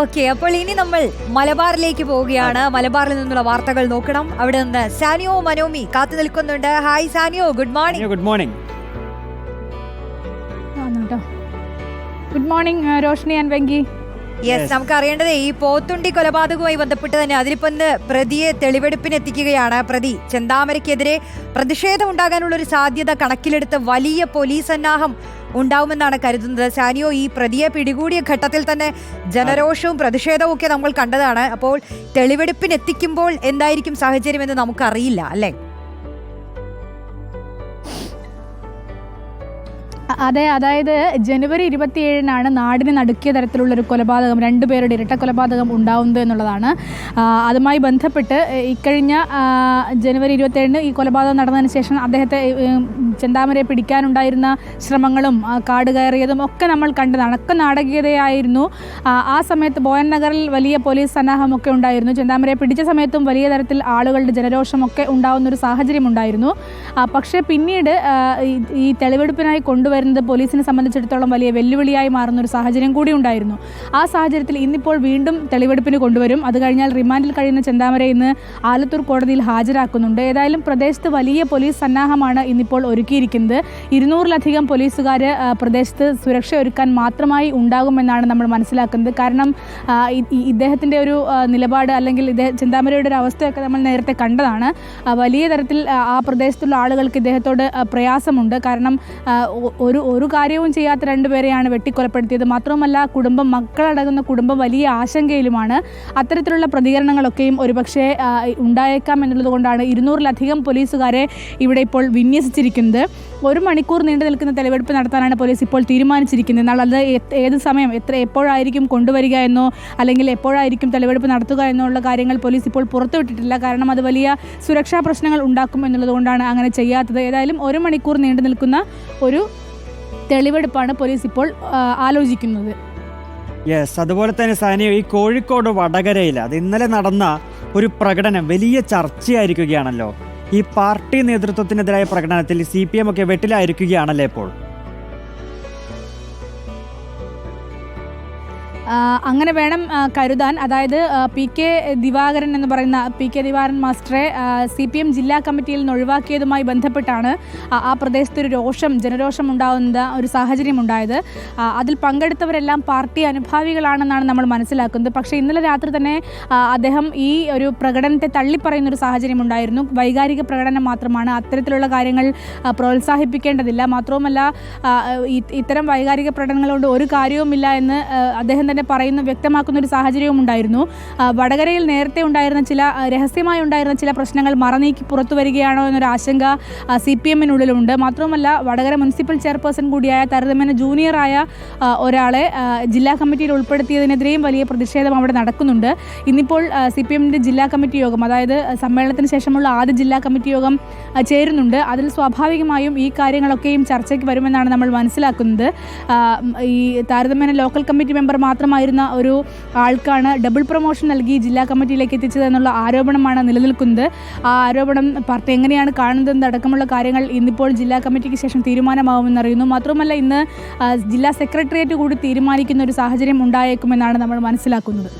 Okay അപ്പോൾ ഇനി നമ്മൾ മലബാറിലേക്ക് പോവുകയാണ്. മലബാറിൽ നിന്നുള്ള വാർത്തകൾ നോക്കണം. അവിടെ നിന്ന് സാനിയോ മനോമി കാത്തു നിൽക്കുന്നുണ്ട്. Hi Saniyo good morning good morning good morning Roshni and Venki yes നമുക്ക് അറിയേണ്ടത് ഈ പോത്തുണ്ടി കൊലപാതകവുമായി ബന്ധപ്പെട്ട് തന്നെ അതിലിപ്പോ ഇന്ന് പ്രതിയെ തെളിവെടുപ്പിന് എത്തിക്കുകയാണ് പ്രതി ചെന്താമരയ്ക്കെതിരെ പ്രതിഷേധം ഉണ്ടാകാനുള്ള ഒരു സാധ്യത കണക്കിലെടുത്ത് വലിയ പോലീസ് സന്നാഹം ഉണ്ടാവുമെന്നാണ് കരുതുന്നത്. സാനിയോ ഈ പ്രതിയെ പിടികൂടിയ ഘട്ടത്തിൽ തന്നെ ജനരോഷവും പ്രതിഷേധവും ഒക്കെ നമ്മൾ കണ്ടതാണ്. അപ്പോൾ തെളിവെടുപ്പിനെത്തിക്കുമ്പോൾ എന്തായിരിക്കും സാഹചര്യം എന്ന് നമുക്കറിയില്ല അല്ലേ? അതെ അതായത് ജനുവരി ഇരുപത്തിയേഴിനാണ് നാടിന് നടുക്കിയ തരത്തിലുള്ള ഒരു കൊലപാതകം രണ്ടുപേരുടെ ഇരട്ട കൊലപാതകം ഉണ്ടാവുന്നത് എന്നുള്ളതാണ്. അതുമായി ബന്ധപ്പെട്ട് ഇക്കഴിഞ്ഞ ജനുവരി ഇരുപത്തിയേഴിന് ഈ കൊലപാതകം നടന്നതിന് ശേഷം അദ്ദേഹത്തെ ചെന്താമരയെ പിടിക്കാനുണ്ടായിരുന്ന ശ്രമങ്ങളും കാട് കയറിയതും ഒക്കെ നമ്മൾ കണ്ടതാണ് ഒക്കെ നാടകീയതയായിരുന്നു. ആ, സമയത്ത് ബോയൻ നഗറിൽ വലിയ പോലീസ് സന്നാഹമൊക്കെ ഉണ്ടായിരുന്നു. ചെന്താമരയെ പിടിച്ച സമയത്തും വലിയ തരത്തിൽ ആളുകളുടെ ജനരോഷമൊക്കെ ഉണ്ടാവുന്ന ഒരു സാഹചര്യം ഉണ്ടായിരുന്നു പക്ഷേ പിന്നീട് ഈ- തെളിവെടുപ്പിനായി തെളിവെടുപ്പിനായി കൊണ്ടുവരുന്നത് പോലീസിനെ സംബന്ധിച്ചിടത്തോളം വലിയ വെല്ലുവിളിയായി മാറുന്ന ഒരു സാഹചര്യം കൂടി ഉണ്ടായിരുന്നു. ആ സാഹചര്യത്തിൽ ഇന്നിപ്പോൾ വീണ്ടും തെളിവെടുപ്പിന് കൊണ്ടുവരും. അത് കഴിഞ്ഞാൽ റിമാൻഡിൽ കഴിയുന്ന ചെന്താമരെ ഇന്ന് ആലത്തൂർ കോടതിയിൽ ഹാജരാക്കുന്നുണ്ട്. ഏതായാലും പ്രദേശത്ത് വലിയ പോലീസ് സന്നാഹമാണ് ഇന്നിപ്പോൾ ഒരുക്കിയിരിക്കുന്നത്. ഇരുന്നൂറിലധികം പോലീസുകാർ പ്രദേശത്ത് സുരക്ഷ ഒരുക്കാൻ മാത്രമായി ഉണ്ടാകുമെന്നാണ് നമ്മൾ മനസ്സിലാക്കുന്നത്. കാരണം ഇദ്ദേഹത്തിന്റെ ഒരു നിലപാട് അല്ലെങ്കിൽ ഇദ്ദേഹം ചെന്താമരയുടെ ഒരു അവസ്ഥയൊക്കെ നമ്മൾ നേരത്തെ കണ്ടതാണ്. വലിയ തരത്തിൽ ആ, പ്രദേശത്തുള്ള ആളുകൾക്ക് ഇദ്ദേഹത്തോട് പ്രയാസമുണ്ട്. കാരണം ഒരു ഒരു കാര്യവും ചെയ്യാത്ത രണ്ടുപേരെയാണ് വെട്ടിക്കൊലപ്പെടുത്തിയത്. മാത്രവുമല്ല കുടുംബം മക്കളടങ്ങുന്ന കുടുംബം വലിയ ആശങ്കയിലുമാണ്. അത്തരത്തിലുള്ള പ്രതികരണങ്ങളൊക്കെയും ഒരുപക്ഷെ ഉണ്ടായേക്കാം എന്നുള്ളത് കൊണ്ടാണ് ഇരുന്നൂറിലധികം പോലീസുകാരെ ഇവിടെ ഇപ്പോൾ വിന്യസിച്ചിരിക്കുന്നത്. ഒരു മണിക്കൂർ നീണ്ടു നിൽക്കുന്ന തെളിവെടുപ്പ് നടത്താനാണ് പോലീസ് ഇപ്പോൾ തീരുമാനിച്ചിരിക്കുന്നത്. എന്നാൽ അത് ഏത് സമയം എത്ര എപ്പോഴായിരിക്കും കൊണ്ടുവരിക എന്നോ അല്ലെങ്കിൽ എപ്പോഴായിരിക്കും തെളിവെടുപ്പ് നടത്തുക എന്നുള്ള കാര്യങ്ങൾ പോലീസ് ഇപ്പോൾ പുറത്തുവിട്ടിട്ടില്ല കാരണം അത് വലിയ സുരക്ഷാ പ്രശ്നങ്ങൾ ഉണ്ടാക്കും എന്നുള്ളതുകൊണ്ടാണ് അങ്ങനെ ചെയ്യാത്തത്. ഏതായാലും ഒരു മണിക്കൂർ നീണ്ടു നിൽക്കുന്ന ഒരു തെളിവെടുപ്പാണ് പോലീസ് ഇപ്പോൾ ആലോചിക്കുന്നത്. യെസ് അതുപോലെ തന്നെ സാനിയ ഈ കോഴിക്കോട് വടകരയിൽ അത് ഇന്നലെ നടന്ന ഒരു പ്രകടനം വലിയ ചർച്ചയായിരിക്കുകയാണല്ലോ. ഈ പാർട്ടി നേതൃത്വത്തിനെതിരായ പ്രകടനത്തിൽ സി പി എം ഒക്കെ വെട്ടിലായിരിക്കുകയാണല്ലേ ഇപ്പോൾ? അങ്ങനെ വേണം കരുതാൻ. അതായത് പി കെ ദിവാകരൻ എന്ന് പറയുന്ന പി കെ ദിവാകരൻ മാസ്റ്ററെ സി പി എം ജില്ലാ കമ്മിറ്റിയിൽ നിന്ന് ഒഴിവാക്കിയതുമായി ബന്ധപ്പെട്ടാണ് ആ- ആ പ്രദേശത്ത് ഒരു രോഷം ജനരോഷം ഉണ്ടാകുന്ന ഒരു സാഹചര്യം ഉണ്ടായത്. അതിൽ പങ്കെടുത്തവരെല്ലാം പാർട്ടി അനുഭാവികളാണെന്നാണ് നമ്മൾ മനസ്സിലാക്കുന്നത്. പക്ഷേ ഇന്നലെ രാത്രി തന്നെ അദ്ദേഹം ഈ ഒരു പ്രകടനത്തെ തള്ളിപ്പറയുന്ന ഒരു സാഹചര്യം ഉണ്ടായിരുന്നു. വൈകാരിക പ്രകടനം മാത്രമാണ്. അത്തരത്തിലുള്ള കാര്യങ്ങൾ പ്രോത്സാഹിപ്പിക്കേണ്ടതില്ല. മാത്രവുമല്ല ഇത്തരം വൈകാരിക പ്രകടനങ്ങൾ കൊണ്ട് ഒരു കാര്യവുമില്ല എന്ന് അദ്ദേഹം തന്നെ പറയുന്ന വ്യക്തമാക്കുന്ന ഒരു സാഹചര്യവും ഉണ്ടായിരുന്നു. വടകരയിൽ നേരത്തെ ഉണ്ടായിരുന്ന ചില രഹസ്യമായി ഉണ്ടായിരുന്ന ചില പ്രശ്നങ്ങൾ മറനീക്കി പുറത്തു വരികയാണോ എന്നൊരു ആശങ്ക സി പി എമ്മിനുള്ളിലുണ്ട്. മാത്രവുമല്ല വടകര മുനിസിപ്പൽ ചെയർപേഴ്സൺ കൂടിയായ താരതമ്യേന ജൂനിയറായ ഒരാളെ ജില്ലാ കമ്മിറ്റിയിൽ ഉൾപ്പെടുത്തിയതിനെതിരെയും വലിയ പ്രതിഷേധം അവിടെ നടക്കുന്നുണ്ട്. ഇന്നിപ്പോൾ സി പി എമ്മിന്റെ ജില്ലാ കമ്മിറ്റി യോഗം അതായത് സമ്മേളനത്തിന് ശേഷമുള്ള ആദ്യ ജില്ലാ കമ്മിറ്റി യോഗം ചേരുന്നുണ്ട്. അതിൽ സ്വാഭാവികമായും ഈ കാര്യങ്ങളൊക്കെയും ചർച്ചയ്ക്ക് വരുമെന്നാണ് നമ്മൾ മനസ്സിലാക്കുന്നത്. ഈ താരതമ്യേന ലോക്കൽ കമ്മിറ്റി മെമ്പർ മാത്രമായിരുന്ന ഒരു ആൾക്കാണ് ഡബിൾ പ്രൊമോഷൻ നൽകി ജില്ലാ കമ്മിറ്റിയിലേക്ക് എത്തിച്ചത് എന്നുള്ള ആരോപണമാണ് നിലനിൽക്കുന്നത്. ആ ആരോപണം പാർട്ടി എങ്ങനെയാണ് കാണുന്നത് അടക്കമുള്ള കാര്യങ്ങൾ ഇന്നിപ്പോൾ ജില്ലാ കമ്മിറ്റിക്ക് ശേഷം തീരുമാനമാവുമെന്നറിയുന്നു മാത്രമല്ല ഇന്ന് ജില്ലാ സെക്രട്ടേറിയറ്റ് കൂടി തീരുമാനിക്കുന്ന ഒരു സാഹചര്യം ഉണ്ടായേക്കുമെന്നാണ് നമ്മൾ മനസ്സിലാക്കുന്നത്.